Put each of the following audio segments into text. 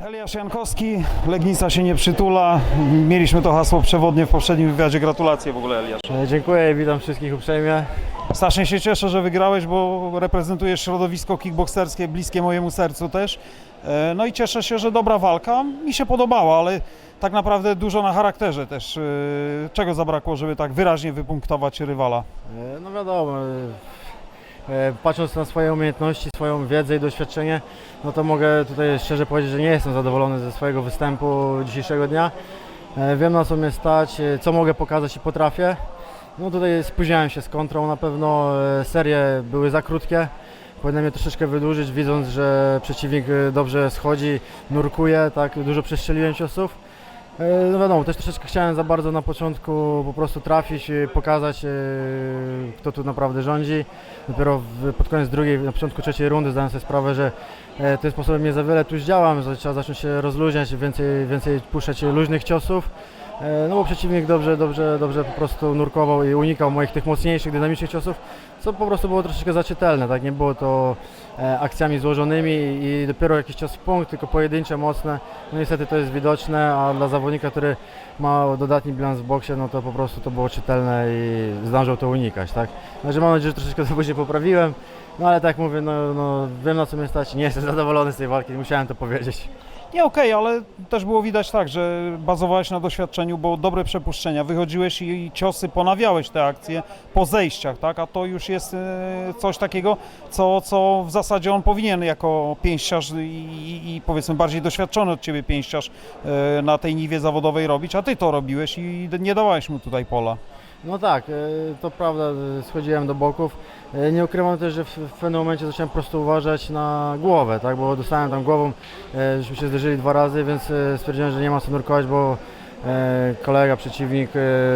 Eliasz Jankowski, Legnica się nie przytula. Mieliśmy to hasło przewodnie w poprzednim wywiadzie. Gratulacje w ogóle, Eliasz. E, Dziękuję witam wszystkich uprzejmie. Strasznie się cieszę, że wygrałeś, bo reprezentujesz środowisko kickbokserskie, bliskie mojemu sercu też. E, No i cieszę się, że dobra walka. Mi się podobała, ale tak naprawdę dużo na charakterze też. E, Czego zabrakło, żeby tak wyraźnie wypunktować rywala? No wiadomo, patrząc na swoje umiejętności, swoją wiedzę i doświadczenie, no to mogę tutaj szczerze powiedzieć, że nie jestem zadowolony ze swojego występu dzisiejszego dnia. E, Wiem na co mnie stać, e, co mogę pokazać i potrafię. No tutaj spóźniałem się z kontrą, na pewno e, serie były za krótkie. Powinienem je troszeczkę wydłużyć, widząc, że przeciwnik e, dobrze schodzi, nurkuje, tak, dużo przestrzeliłem ciosów. E, No wiadomo, też troszeczkę chciałem za bardzo na początku po prostu trafić, pokazać e, kto tu naprawdę rządzi. Dopiero pod koniec drugiej, na początku trzeciej rundy zdałem sobie sprawę, że e, tym sposobem nie za wiele tu już działam, że trzeba zacząć się rozluźniać, więcej, więcej puszczać luźnych ciosów. E, No bo przeciwnik dobrze, dobrze, dobrze po prostu nurkował i unikał moich tych mocniejszych, dynamicznych ciosów, co po prostu było troszeczkę zaczytelne, tak? Nie było to e, akcjami złożonymi i dopiero jakiś cios w punkt, tylko pojedyncze, mocne. No niestety to jest widoczne, a dla zawodnika, który ma dodatni bilans w boksie, no to po prostu to było czytelne i zdążył to unikać, tak? Także mam nadzieję, że troszeczkę to później poprawiłem, no ale tak mówię, no, no wiem na co mnie stać, nie jestem zadowolony z tej walki, musiałem to powiedzieć. Nie, okej, ale też było widać tak, że bazowałeś na doświadczeniu, bo dobre przepuszczenia, wychodziłeś i ciosy, ponawiałeś te akcje po zejściach, tak, a to już jest e, coś takiego, co, co w zasadzie on powinien jako pięściarz i, i, i powiedzmy bardziej doświadczony od Ciebie pięściarz e, na tej niwie zawodowej robić, a Ty to robiłeś i nie dawałeś mu tutaj pola. No tak, e, to prawda, e, schodziłem do boków. E, Nie ukrywam też, że w, pewnym momencie zacząłem po prostu uważać na głowę, tak, bo dostałem tam głową, żeśmy się zderzyli dwa razy, więc stwierdziłem, że nie ma co nurkować, bo kolega, przeciwnik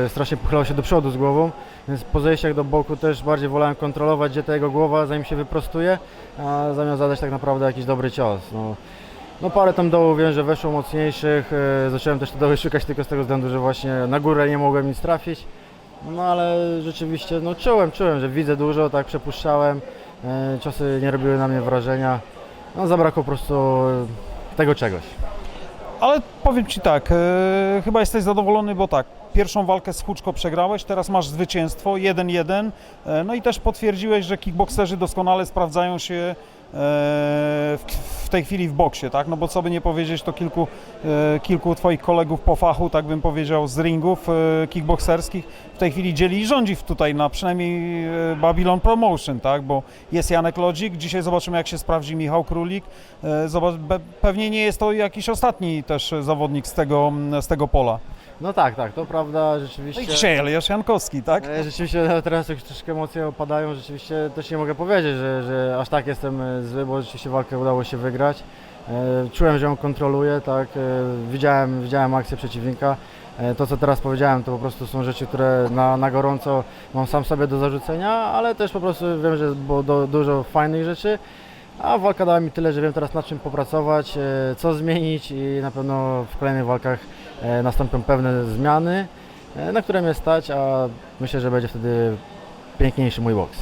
strasznie pochylał się do przodu z głową, więc po zejściach do boku też bardziej wolałem kontrolować, gdzie ta jego głowa, zanim się wyprostuje, a zamiast zadać tak naprawdę jakiś dobry cios. No. No parę tam dołów wiem, że weszło mocniejszych, zacząłem też te doły szukać tylko z tego względu, że właśnie na górę nie mogłem nic trafić. No ale rzeczywiście, no czułem, czułem, że widzę dużo, tak przepuszczałem, e, ciosy nie robiły na mnie wrażenia. No zabrakło po prostu e, tego czegoś. Ale powiem Ci tak, e, chyba jesteś zadowolony, bo tak, pierwszą walkę z Huczko przegrałeś, teraz masz zwycięstwo 1-1, e, no i też potwierdziłeś, że kickbokserzy doskonale sprawdzają się w, tej chwili w boksie, tak? No bo co by nie powiedzieć, to kilku, e, kilku Twoich kolegów po fachu, tak bym powiedział, z ringów e, kickbokserskich w tej chwili dzieli i rządzi tutaj na przynajmniej e, Babylon Promotion, tak? Bo jest Janek Lodzik, dzisiaj zobaczymy jak się sprawdzi Michał Królik, Zobacz, pewnie nie jest to jakiś ostatni też zawodnik z tego, z tego pola. No tak, tak, to prawda, No i rzeczywiście. dzisiaj Eliasz Jankowski, tak? E, Rzeczywiście no, teraz jak troszeczkę emocje opadają, rzeczywiście też nie mogę powiedzieć, że, że aż tak jestem e, zły, bo rzeczywiście walkę udało się wygrać. E, Czułem, że ją kontroluję, tak, e, widziałem, widziałem akcję przeciwnika. E, To co teraz powiedziałem to po prostu są rzeczy, które na, na gorąco mam sam sobie do zarzucenia, ale też po prostu wiem, że było do, dużo fajnych rzeczy. A walka dała mi tyle, że wiem teraz nad czym popracować, e, co zmienić i na pewno w kolejnych walkach nastąpią pewne zmiany, e, na które mnie stać, a myślę, że będzie wtedy piękniejszy mój boks.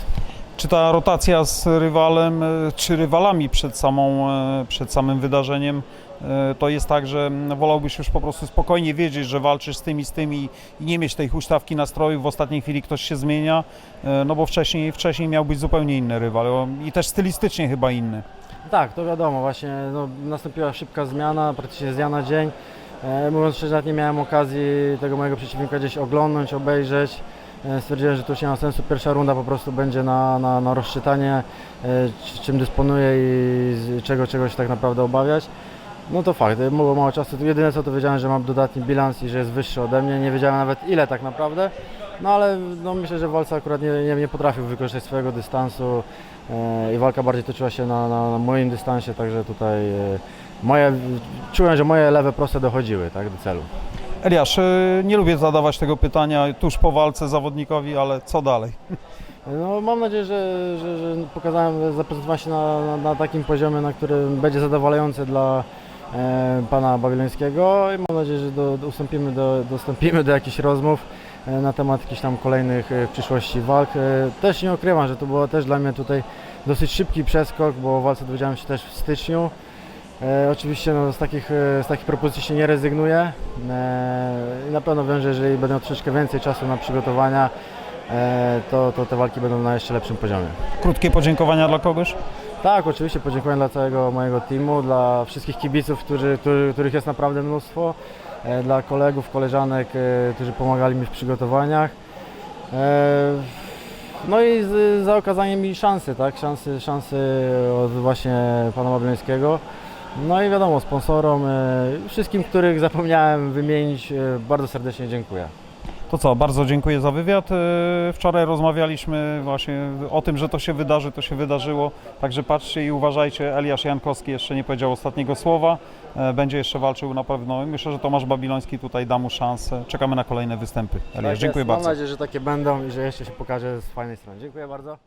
Czy ta rotacja z rywalem, e, czy rywalami przed, samą, e, przed samym wydarzeniem, e, to jest tak, że wolałbyś już po prostu spokojnie wiedzieć, że walczysz z tymi, z tymi i nie mieć tej huśtawki nastroju, w ostatniej chwili ktoś się zmienia, e, no bo wcześniej, wcześniej miał być zupełnie inny rywal i też stylistycznie chyba inny. Tak, to wiadomo, właśnie no, nastąpiła szybka zmiana, praktycznie z dnia na dzień. E, mówiąc szczerze, nawet nie miałem okazji tego mojego przeciwnika gdzieś oglądnąć, obejrzeć. E, stwierdziłem, że to już nie ma sensu. Pierwsza runda po prostu będzie na, na, na rozczytanie, e, czym dysponuję i czego, czego się tak naprawdę obawiać. No to fakt, było mało czasu. Jedyne co to wiedziałem, że mam dodatni bilans i że jest wyższy ode mnie. Nie wiedziałem nawet ile tak naprawdę. No ale no, myślę, że walca akurat nie, nie, nie potrafił wykorzystać swojego dystansu e, i walka bardziej toczyła się na, na, na moim dystansie, także tutaj e, moje, czułem, że moje lewe proste dochodziły tak, do celu. Eliasz, e, nie lubię zadawać tego pytania tuż po walce zawodnikowi, ale co dalej? No, mam nadzieję, że, że, że pokazałem, zaprezentowałem się na, na, na takim poziomie, na którym będzie zadowalający dla e, pana Babilońskiego i mam nadzieję, że do, do, ustąpimy, do, dostąpimy do jakichś rozmów e, na temat jakichś tam kolejnych e, w przyszłości walk. E, też nie ukrywam, że to było też dla mnie tutaj dosyć szybki przeskok, bo o walce dowiedziałem się też w styczniu. E, oczywiście no, z, takich, e, z takich propozycji się nie rezygnuje e, i na pewno wiem, że jeżeli będę miał troszeczkę więcej czasu na przygotowania, e, to, to te walki będą na jeszcze lepszym poziomie. Krótkie podziękowania dla kogoś? Tak, oczywiście podziękuję dla całego mojego teamu, dla wszystkich kibiców, którzy, którzy, których jest naprawdę mnóstwo, e, dla kolegów, koleżanek, e, którzy pomagali mi w przygotowaniach. E, no i z, za okazanie mi szansy, tak, szansy, szansy od właśnie pana Bablońskiego. No i wiadomo, sponsorom, e, wszystkim, których zapomniałem wymienić, e, bardzo serdecznie dziękuję. To co, bardzo dziękuję za wywiad. E, Wczoraj rozmawialiśmy właśnie o tym, że to się wydarzy, to się wydarzyło. Także patrzcie i uważajcie, Eliasz Jankowski jeszcze nie powiedział ostatniego słowa. E, Będzie jeszcze walczył na pewno. Myślę, że Tomasz Babiloński tutaj da mu szansę. Czekamy na kolejne występy. Eliasz, Tak dziękuję bardzo. Mam nadzieję, że takie będą i że jeszcze się pokaże z fajnej strony. Dziękuję bardzo.